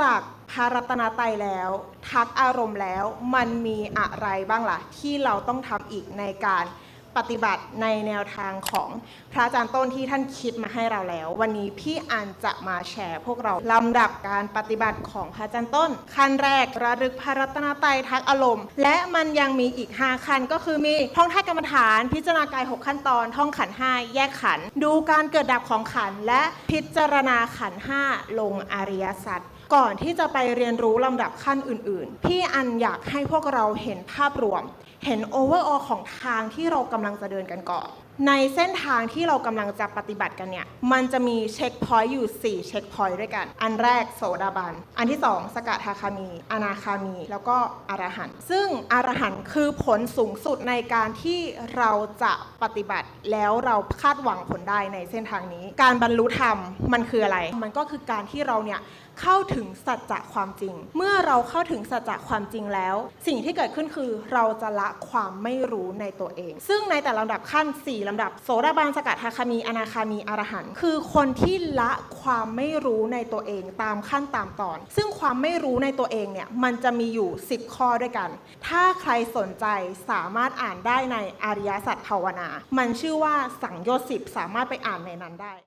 จากพารัตนาไตยแล้ว ทักอารมณ์แล้ว มันมีอะไรบ้างล่ะ ที่เราต้องทำอีกในการ ปฏิบัติในแนวทางของพระอาจารย์ต้นที่ท่านคิดมาให้เราแล้ว วันนี้พี่อันจะมาแชร์พวกเราลำดับการปฏิบัติของพระอาจารย์ต้น ขั้นแรกระลึกพระรัตนตรัยทักอารมณ์ และมันยังมีอีก 5 ขั้นก็คือมีท่องท่ากรรมฐาน พิจารณากาย 6 ขั้นตอน ท่องขันห้าแยกขัน ดูการเกิดดับของขัน และพิจารณาขันห้าลงอริยสัจก่อนที่จะไปเรียนรู้ลำดับขั้นอื่น ๆ พี่อันอยากให้พวกเราเห็นภาพรวม เห็นโอเวอร์ออของทางที่เรากำลังลังจะเดินกันก่อน ในเส้นทางที่เรากำลังจะปฏิบัติกันเนี่ย มันจะมีเช็คพอยต์อยู่ 4 เช็คพอยต์ด้วยกัน อันแรกโสดาบัน อันที่ 2 สกทาคามี อนาคามี แล้วก็อรหันต์ ซึ่งอรหันต์คือผลสูงสุดในการที่เราจะปฏิบัติ แล้วเราคาดหวังผลได้ในเส้นทางนี้ การบรรลุธรรมมันคืออะไร มันก็คือการที่เราเนี่ยเข้าถึงสัจจะความจริง เมื่อเราเข้าถึงสัจจะความจริงแล้ว สิ่งที่เกิดขึ้นคือเราจะละความไม่รู้ในตัวเอง ซึ่งในแต่ละลำดับขั้น 4ลำดับ โสดาบันสกัดทาคามีอนาคามีอรหันต์คือคนที่ละความไม่รู้ในตัวเองตามขั้นตามตอน ซึ่งความไม่รู้ในตัวเองเนี่ยมันจะมีอยู่ 10 ข้อด้วยกัน ถ้าใครสนใจสามารถอ่านได้ในอริยสัจภาวนา มันชื่อว่าสังโยชน์สิบสามารถไปอ่านในนั้นได้